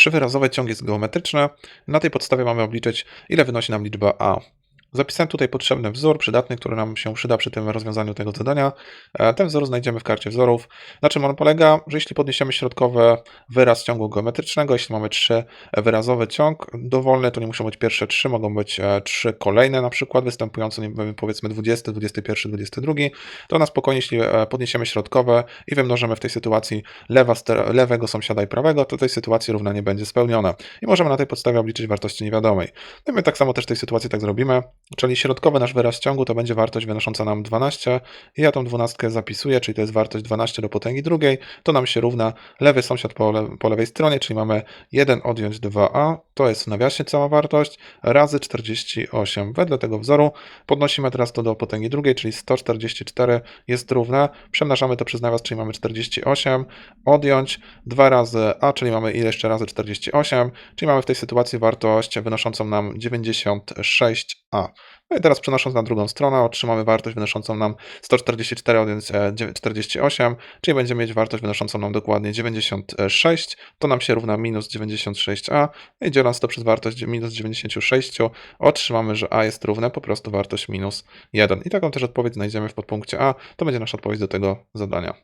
Trzywyrazowy ciąg jest geometryczny. Na tej podstawie mamy obliczyć, ile wynosi nam liczba a. Zapisałem tutaj potrzebny wzór przydatny, który nam się przyda przy tym rozwiązaniu tego zadania. E, Ten wzór znajdziemy w karcie wzorów. Na czym on polega? Że jeśli podniesiemy środkowy wyraz ciągu geometrycznego, jeśli mamy trzy wyrazowy ciąg dowolny, to nie muszą być pierwsze trzy, mogą być e, trzy kolejne, na przykład występujące, powiedzmy 20, 21, 22, to na spokojnie, jeśli e, podniesiemy środkowe i wymnożymy w tej sytuacji lewa, lewego sąsiada i prawego, to tej sytuacji równanie będzie spełnione. I możemy na tej podstawie obliczyć wartości niewiadomej. No i my tak samo też w tej sytuacji tak zrobimy, czyli środkowy nasz wyraz ciągu to będzie wartość wynosząca nam 12 i ja tą dwunastkę zapisuję, czyli to jest wartość 12 do potęgi drugiej, to nam się równa. Lewy sąsiad po, le- po lewej stronie, czyli mamy 1 odjąć 2a, to jest w nawiasie cała wartość, razy 48. Wedle tego wzoru podnosimy teraz to do potęgi drugiej, czyli 144 jest równe, przemnażamy to przez nawias, czyli mamy 48, odjąć 2 razy a, czyli mamy ile jeszcze razy 48, czyli mamy w tej sytuacji wartość wynoszącą nam 96a. No i teraz przenosząc na drugą stronę, otrzymamy wartość wynoszącą nam 144 odjąć e, dziewię- 48, czyli będziemy mieć wartość wynoszącą nam dokładnie 96, to nam się równa minus 96a, no i dzieląc to przez wartość minus 96, otrzymamy, że a jest równe po prostu wartość minus 1. I taką też odpowiedź znajdziemy w podpunkcie a, to będzie nasza odpowiedź do tego zadania.